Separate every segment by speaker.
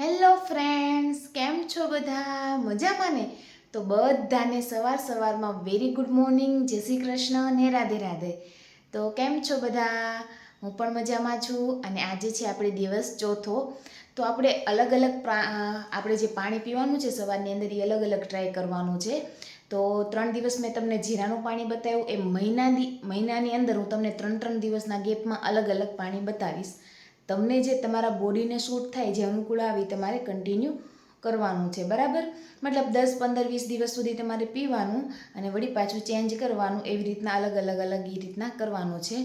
Speaker 1: Hello friends, કેમ છો બધા? મજામાં ને? તો બધાને સવાર સવારમાં વેરી ગુડ મોર્નિંગ જય શ્રી કૃષ્ણ ને રાધે રાધે. તો કેમ છો બધા? હું પણ મજામાં છું અને આજે છે આપણે દિવસ ચોથો. તો આપણે અલગ અલગ આપણે જે પાણી પીવાનું છે સવારની અંદર એ અલગ અલગ ટ્રાય કરવાનું છે. તો ત્રણ દિવસ મેં તમને જીરાનું પાણી બતાવ્યું. એ મહિનાની મહિનાની અંદર હું તમને ત્રણ ત્રણ દિવસના ગેપમાં અલગ અલગ પાણી બતાવીશ. તમને જે તમારા બોડીને શૂટ થાય, જે અનુકૂળ આવે, તમારે કન્ટિન્યુ કરવાનું છે, બરાબર? મતલબ દસ, પંદર, વીસ દિવસ સુધી તમારે પીવાનું અને વળી પાછું ચેન્જ કરવાનું, એવી રીતના અલગ અલગ અલગ એ રીતના કરવાનું છે.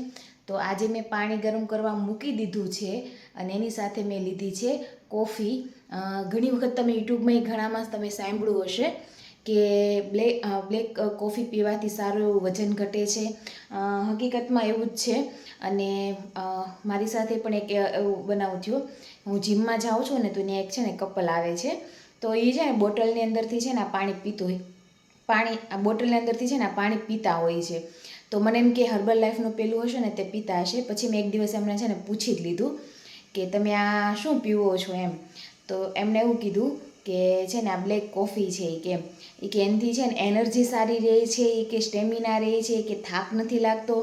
Speaker 1: તો આજે મેં પાણી ગરમ કરવા મૂકી દીધું છે અને એની સાથે મેં લીધી છે કોફી. ઘણી વખત તમે યુટ્યુબમાં ઘણામાં તમે સાંભળ્યું હશે કે બ્લેક બ્લેક કોફી પીવાથી સારું એવું વજન ઘટે છે. હકીકતમાં એવું જ છે. અને મારી સાથે પણ એક એવું બનાવ થયો. હું જીમમાં જાઉં છું ને તો ત્યાં એક છે ને કપલ આવે છે. તો એ છે ને બોટલની અંદરથી છે ને આ પાણી પીતું હોય. પાણી, આ બોટલની અંદરથી છે ને આ પાણી પીતા હોય છે. તો મને એમ કે હર્બલ લાઈફનું પેલું હશે ને તે પીતા હશે. પછી મેં એક દિવસ એમને છે ને પૂછી જ લીધું કે તમે આ શું પીવો છો એમ. તો એમણે એવું કીધું કે છે ને આ બ્લેક કોફી છે એ કે એ કે એનાથી છે ને એનર્જી સારી રહે છે એ કે સ્ટેમિના રહે છે કે થાક નથી લાગતો,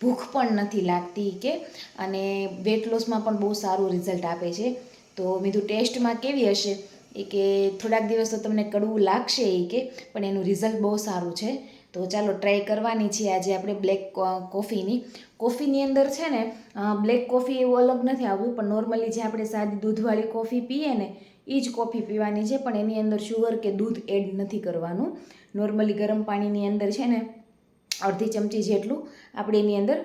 Speaker 1: ભૂખ પણ નથી લાગતી કે. અને વેટ લોસમાં પણ બહુ સારું રિઝલ્ટ આપે છે. તો મીધું ટેસ્ટમાં કેવી હશે? એ કે થોડાક દિવસ તો તમને કડવું લાગશે એ કે, પણ એનું રિઝલ્ટ બહુ સારું છે. તો ચાલો ટ્રાય કરવાની છે આજે આપણે બ્લેક કોફીની કોફીની અંદર છે ને બ્લેક કોફી એવું અલગ નથી આવ્યું પણ નોર્મલી જે આપણે સાદી દૂધવાળી કોફી પીએ ને એ જ કોફી પીવાની છે, પણ એની અંદર શુગર કે દૂધ એડ નથી કરવાનું. નોર્મલી ગરમ પાણીની અંદર છે ને, અડધી ચમચી જેટલું આપણે એની અંદર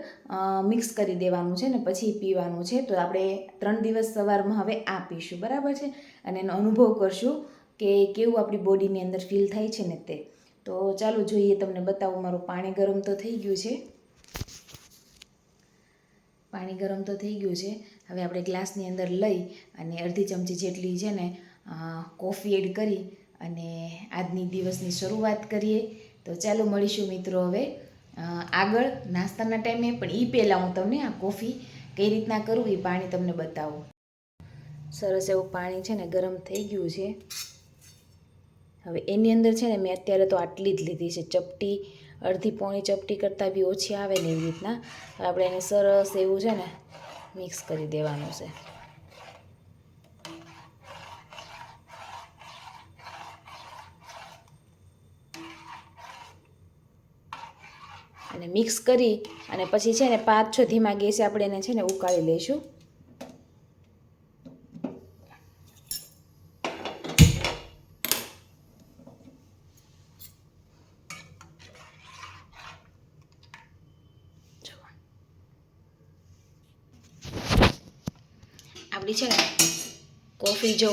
Speaker 1: મિક્સ કરી દેવાનું છે ને, પછી પીવાનું છે. તો આપણે ત્રણ દિવસ સવારમાં હવે આ પીશું, બરાબર છે? અને એનો અનુભવ કરશું કે કેવું આપણી બોડીની અંદર ફીલ થાય છે ને તે. તો ચાલો જોઈએ, તમને બતાવું, મારું પાણી ગરમ તો થઈ ગયું છે. પાણી ગરમ તો થઈ ગયું છે. હવે આપણે ગ્લાસની અંદર લઈ અને અડધી ચમચી જેટલી છે ને કોફી એડ કરી અને આજની દિવસની શરૂઆત કરીએ. તો ચાલો મળીશું મિત્રો હવે. આગળ નાસ્તાના ટાઈમે પણ એ પહેલાં હું તમને આ કોફી કઈ રીતના કરવું એ પાણી તમને બતાવું. સરસ એવું પાણી છે ને ગરમ થઈ ગયું છે. હવે એની અંદર છે ને મેં અત્યારે તો આટલી જ લીધી છે ચપટી અડધી પોણી ચપટી કરતાં બી ઓછી આવે ને એવી રીતના. આપણે એને સરસ એવું છે ને મિક્સ કરી દેવાનું છે. અને મિક્સ કરી અને પછી છે ને પાંચ છ ધીમા ગેસે આપણે એને છે ને ઉકાળી લઈશું આપણી છે ને કોફી જો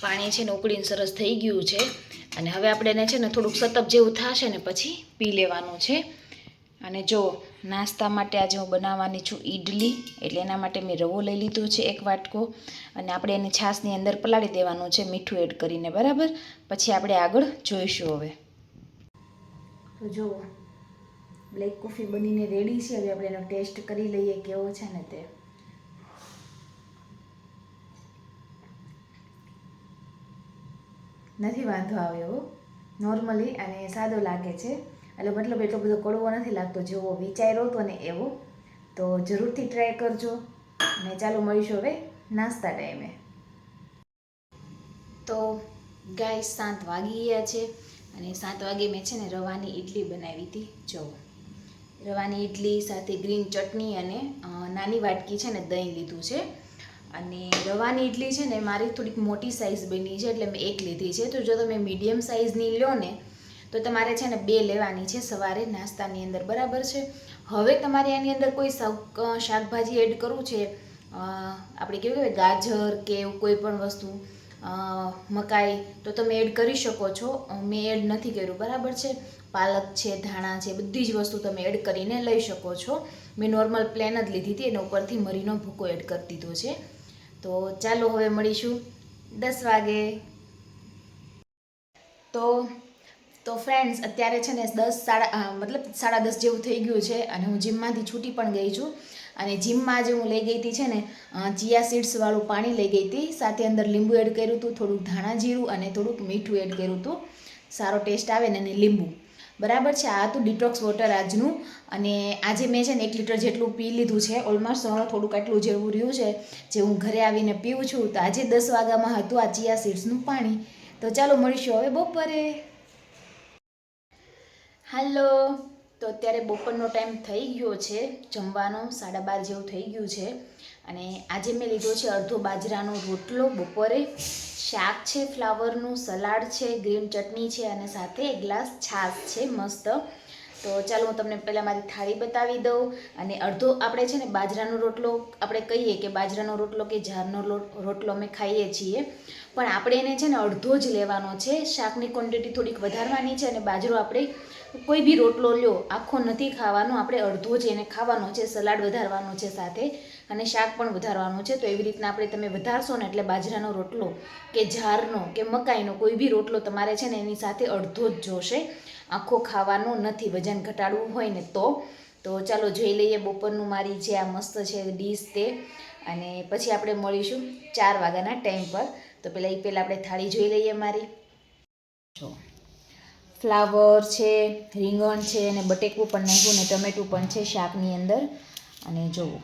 Speaker 1: પાણી છે ને ઉકળીને સરસ થઈ ગયું છે. અને હવે આપણે એને છે ને થોડુંક સતપ જેવું થશે ને પછી પી લેવાનું છે. અને જો નાસ્તા માટે આજે હું બનાવવાની છું ઈડલી, એટલે એના માટે મેં રવો લઈ લીધો છે એક વાટકો. અને આપણે એને છાશની અંદર પલાળી દેવાનું છે, મીઠું એડ કરીને, બરાબર? પછી આપણે આગળ જોઈશું હવે. તો જો બ્લેક કોફી બનીને રેડી છે. હવે આપણે એનો ટેસ્ટ કરી લઈએ કેવો છે ને તે. નથી વાંધો આવ્યો નોર્મલી અને સાદો લાગે છે. એટલે મતલબ એટલો બધો કડવો નથી લાગતો. જેવો વિચાર્યો હતો ને એવો. તો જરૂરથી ટ્રાય કરજો. અને ચાલો મળીશું હવે નાસ્તા ટાઈમે. તો ગાય સાત વાગી ગયા છે. અને સાત વાગે મેં છે ને રવાની ઇડલી બનાવી હતી. જો. રવાની ઇડલી સાથે ગ્રીન ચટણી અને નાની વાટકી છે ને દહીં લીધું છે. અને રવાની ઇડલી છે ને મારી થોડીક મોટી સાઇઝ બની છે એટલે મેં એક લીધી છે. તો જો તમે મીડિયમ સાઇઝની લો ને, તો તમારે છે ને બે લેવાની છે સવારે નાસ્તાની અંદર. બરાબર છે? હવે તમારે આની અંદર કોઈ શાક શાકભાજી એડ કરવું છે? આપણે કેવું કહેવાય? ગાજર કે એવું કોઈ પણ વસ્તુ મકાઈ, તો તમે એડ કરી શકો છો. મેં એડ નથી કર્યું. બરાબર છે? પાલક છે, ધાણા છે, બધી જ વસ્તુ તમે એડ કરીને લઈ શકો છો. મેં નોર્મલ પ્લેન જ લીધી હતી, એના ઉપરથી મરીનો ભૂકો એડ કરી દીધો છે. તો ચાલો હવે મળીશું દસ વાગે. તો તો ફ્રેન્ડ્સ અત્યારે છે ને દસ સાડા મતલબ સાડા દસ જેવું થઈ ગયું છે અને હું જીમમાંથી છૂટી પણ ગઈ છું. અને જીમમાં જે હું લઈ ગઈ હતી છે ને ચિયા સીડ્સવાળું પાણી લઈ ગઈ હતી. સાથે અંદર લીંબુ એડ કર્યું હતું, થોડુંક ધાણા જીરું અને થોડુંક મીઠું એડ કર્યું હતું. સારો ટેસ્ટ આવે ને લીંબુ. બરાબર છે? આ હતું ડિટોક્સ વોટર આજનું. અને આજે મેં છે ને એક લીટર જેટલું પી લીધું છે. ઓલમોસ્ટ થોડુંક આટલું જેવું રહ્યું છે. જે હું ઘરે આવીને પીવું છું. તો આજે દસ વાગ્યામાં હતું આ ચિયા સીડ્સનું પાણી. તો ચાલો મળીશું હવે બપોરે. હાલો. તો અત્યારે બપોરનો ટાઈમ થઈ ગયો છે. જમવાનો સાડા બાર જેવું થઈ ગયું છે. અને આજે મેં લીધો છે અડધો બાજરાનો રોટલો બપોરે. શાક છે, ફ્લાવરનું સલાડ છે, ગ્રીન ચટણી છે અને સાથે એક ગ્લાસ છાશ છે, મસ્ત. તો ચાલો હું તમને પહેલાં મારી થાળી બતાવી દઉં અને અડધો આપણે છે ને બાજરાનો રોટલો આપણે કહીએ કે બાજરાનો રોટલો કે જારનો રોટલો અમે ખાઈએ છીએ. પણ આપણે એને છે ને અડધો જ લેવાનો છે. શાકની ક્વોન્ટિટી થોડીક વધારવાની છે અને બાજરો આપણે કોઈ બી રોટલો લ્યો, આખો નથી ખાવાનો, આપણે અડધો જ એને ખાવાનો છે, સલાડ વધારવાનો છે સાથે અને શાક પણ વધારવાનું છે. તો એવી રીતના આપણે તમે વધારશો ને એટલે બાજરાનો રોટલો કે ઝારનો કે મકાઈનો કોઈ બી રોટલો તમારે છે ને એની સાથે અડધો જ જોશે. આખો ખાવાનો નથી, વજન ઘટાડવું હોય ને તો. તો ચાલો જોઈ લઈએ બપોરનું મારી જે આ મસ્ત છે ડીશ તે. અને પછી આપણે મળીશું ચાર વાગ્યાના ટાઈમ પર. તો પહેલાં એ પહેલાં આપણે થાળી જોઈ લઈએ મારી. જો. ફ્લાવર છે, રીંગણ છે અને બટેકું પણ નાખ્યું ને ટમેટું પણ છે શાકની અંદર. અને જોવો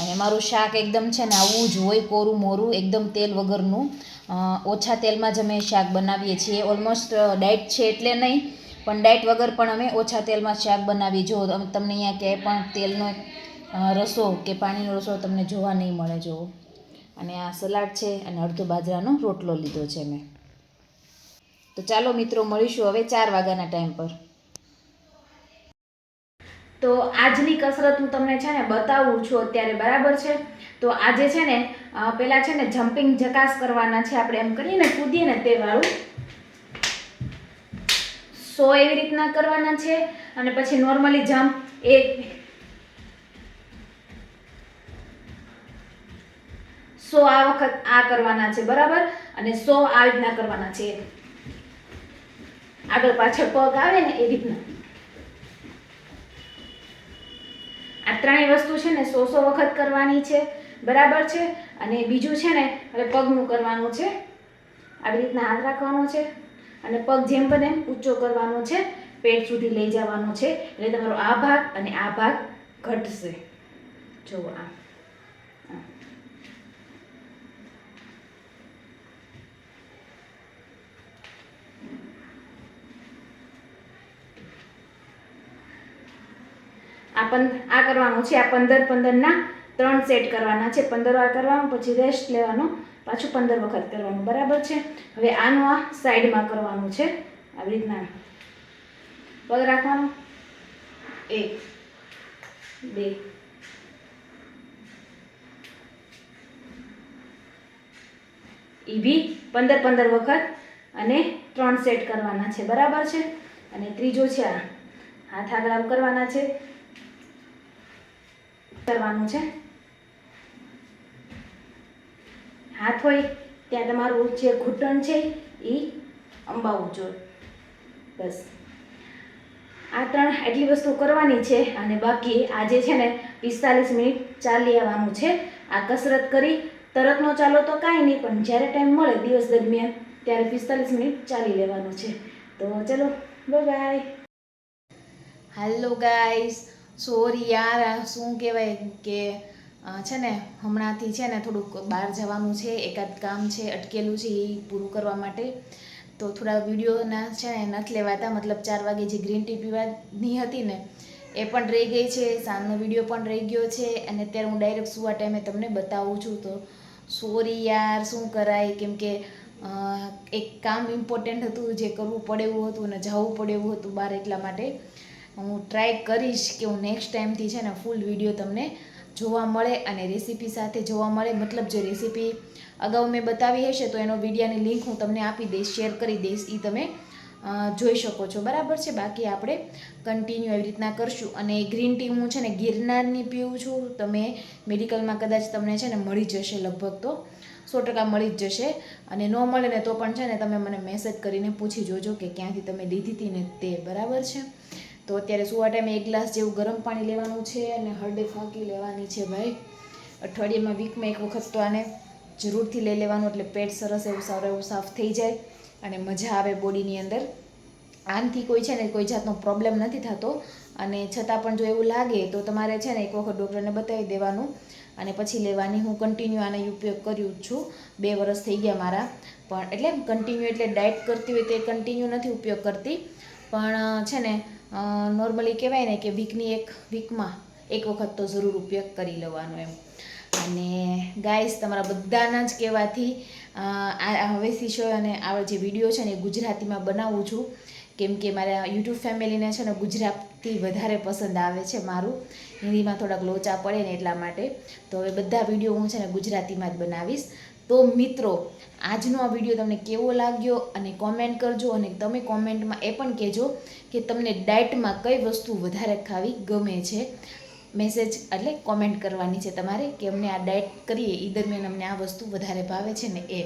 Speaker 1: અને મારું શાક એકદમ છે ને આવું જ હોય કોરું મોરું, એકદમ તેલ વગરનું. ઓછા તેલમાં જ અમે શાક બનાવીએ છીએ. ઓલમોસ્ટ ડાયટ છે એટલે નહીં, પણ ડાયટ વગર પણ અમે ઓછા તેલમાં શાક બનાવીએ. જો તમને અહીંયા ક્યાંય પણ તેલનો રસો કે પાણીનો રસો તમને જોવા નહીં મળે જુઓ અને આ સલાડ છે અને અડધો બાજરાનો રોટલો લીધો છે મેં. તો ચાલો મિત્રો, મળીશું હવે ચાર વાગ્યાના ટાઈમ પર. તો આજની કસરત હું તમને છે ને બતાવું છું અત્યારે બરાબર છે? તો આજે છે ને પહેલાં છે ને જમ્પિંગ જકાસ કરવાના છે આપણે એમ કરીએ ને, કૂદીએ ને તે વાળું. સો એવી રીતના કરવાના છે અને પછી નોર્મલી જમ્પ એક સો આ વખત આ કરવાના છે, બરાબર? અને સો આ રીતના કરવાના છે. આગળ પાછળ પગ આવે ને એ રીતના. આ ત્રણેય વસ્તુ છે ને સો સો વખત કરવાની છે, બરાબર છે? અને બીજું છે ને, હવે પગનું કરવાનું છે. આવી રીતના હાથ રાખવાનો છે. અને પગ જેમ બને ઊંચો કરવાનો છે. પેટ સુધી લઈ જવાનો છે. એટલે તમારો આ ભાગ અને આ ભાગ ઘટશે. જુઓ આ. આ પં આ કરવાનું છે, આ પંદર પંદરના ત્રણ સેટ કરવાના છે. પંદર વાર કરવાનું, પછી રેસ્ટ લેવાનું, પાછું પંદર વખત કરવાનું. બરાબર છે? હવે આનું આ સાઈડમાં કરવાનું છે. આવી રીતના પગ રાખવાનો. એક, બે એ બી પંદર પંદર વખત અને ત્રણ સેટ કરવાના છે. બરાબર છે? અને ત્રીજો છે આ. હાથ આગળ કરવાના છે. કરવાનું છે? હાથ હોય, ત્યાં તમારું જે ઘૂંટણ છે, એ અંબાવું જોઈએ બસ. આ ત્રણ એટલી વસ્તુ કરવાની છે અને બાકી આજે છે ને પિસ્તાલીસ મિનિટ ચાલી આવવાનું છે. આ કસરત કરી, તરત નો ચાલો તો કાંઈ નહીં, પણ જ્યારે ટાઈમ મળે દિવસ દરમિયાન, ત્યારે પિસ્તાલીસ મિનિટ ચાલી લેવાનું છે. તો ચલો બાય હાલો ગાઈસ સોરી યાર શું કહેવાય કે છે ને, હમણાંથી છે ને થોડુંક બહાર જવાનું છે, એકાદ કામ છે, અટકેલું છે, એ પૂરું કરવા માટે. તો થોડા વિડીયોના છે ને નથી લેવાતા, મતલબ ચાર વાગે જે ગ્રીન ટી પીવાની હતી ને, એ પણ રહી ગઈ છે, સાંજનો વીડિયો પણ રહી ગયો છે, અને અત્યારે હું ડાયરેક્ટ સુવા ટાઈમે તમને બતાવું છું. તો સોરી યાર શું કરાય, કેમ કે એક કામ ઇમ્પોર્ટન્ટ હતું, જે કરવું પડે એવું હતું અને જવું પડે એવું હતું બહાર એટલા માટે. હું ટ્રાય કરીશ કે હું નેક્સ્ટ ટાઈમથી છે ને ફૂલ વીડિયો તમને જોવા મળે અને રેસીપી સાથે જોવા મળે. મતલબ જે રેસીપી અગાઉ મેં બતાવી હશે, તો એનો વિડીયાની લિંક હું તમને આપી દઈશ શેર કરી દઈશ એ તમે જોઈ શકો છો. બરાબર છે? બાકી આપણે કન્ટિન્યુ એવી રીતના કરશું. અને ગ્રીન ટી હું છે ને ગિરનારની પીવું છું. તમે મેડિકલમાં કદાચ તમને છે ને મળી જશે લગભગ તો. સો ટકા મળી જ જશે. અને ન મળે ને તો પણ છે ને તમે મને મેસેજ કરીને પૂછી જોજો કે ક્યાંથી તમે લીધી હતી ને તે. બરાબર છે? તો અત્યારે સુવા ટાઈમે એક ગ્લાસ જેવું ગરમ પાણી લેવાનું છે અને હળદર ફાંકી લેવાની છે ભાઈ. અઠવાડિયામાં વીકમાં એક વખત તો આને જરૂરથી લઈ લેવાનું એટલે પેટ સરસ એવું સારું એવું સાફ થઈ જાય અને મજા આવે બોડીની અંદર. આનથી કોઈ છે ને કોઈ જાતનો પ્રોબ્લેમ નથી થતો અને છતાં પણ જો એવું લાગે તો તમારે છે ને એક વખત ડૉક્ટરને બતાવી દેવાનું અને પછી લેવાની. હું કન્ટિન્યુ આને ઉપયોગ કર્યું છું. બે વર્ષ થઈ ગયા મારા. પણ એટલે કન્ટિન્યુ એટલે ડાયટ કરતી હોય તો કન્ટિન્યુ નથી ઉપયોગ કરતી. પણ છે ને નોર્મલી કહેવાય ને કે વીકની એક વીકમાં એક વખત તો જરૂર ઉપયોગ કરી લેવાનો એમ. અને ગાઈસ તમારા બધાના જ કહેવાથી હવે હવેથી અને આ જે વીડિયો છે ને એ ગુજરાતીમાં બનાવું છું. કેમ કે મારા યુટ્યુબ ફેમિલીને છે ને ગુજરાતી વધારે પસંદ આવે છે મારું. હિન્દીમાં થોડાક લોચા પડે ને એટલા માટે. તો હવે બધા વીડિયો હું છે ને ગુજરાતીમાં જ બનાવીશ. તો મિત્રો, આજનો આ વીડિયો તમને કેવો લાગ્યો અને કોમેન્ટ કરજો અને તમે કોમેન્ટમાં એ પણ કહેજો કે તમને ડાયટમાં કઈ વસ્તુ વધારે ખાવી ગમે છે. મેસેજ એટલે કોમેન્ટ કરવાની છે તમારે કે અમને આ ડાયટ કરીએ એ દરમિયાન અમને આ વસ્તુ વધારે ભાવે છે ને એ.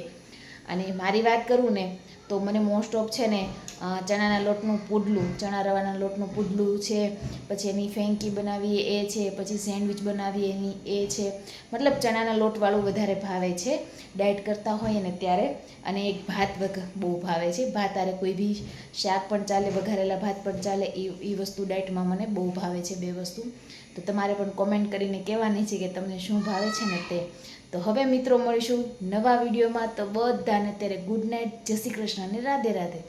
Speaker 1: અને મારી વાત કરું ને, તો મને મોસ્ટ ઓફ છે ને ચણાના લોટનું પુડલું, ચણા રવાના લોટનું પુડલું છે, પછી એની ફેંકી બનાવીએ, એ છે, પછી સેન્ડવિચ બનાવીએ, એની એ છે. મતલબ ચણાના લોટવાળું વધારે ભાવે છે. ડાયટ કરતા હોઈએ ને ત્યારે અને એક ભાત બહુ ભાવે છે. ભાત આરે કોઈ બી શાક પણ ચાલે, વઘારેલા ભાત પણ ચાલે, એ એ વસ્તુ ડાયટમાં મને બહુ ભાવે છે બે વસ્તુ. તો તમારે પણ કોમેન્ટ કરીને કહેવાની છે કે તમને શું ભાવે છે ને તે. તો હવે મિત્રો મળીશું નવા વિડીયોમાં. તો બધાને અત્યારે ગુડ નાઇટ જય શ્રી કૃષ્ણ અને રાધે રાધે.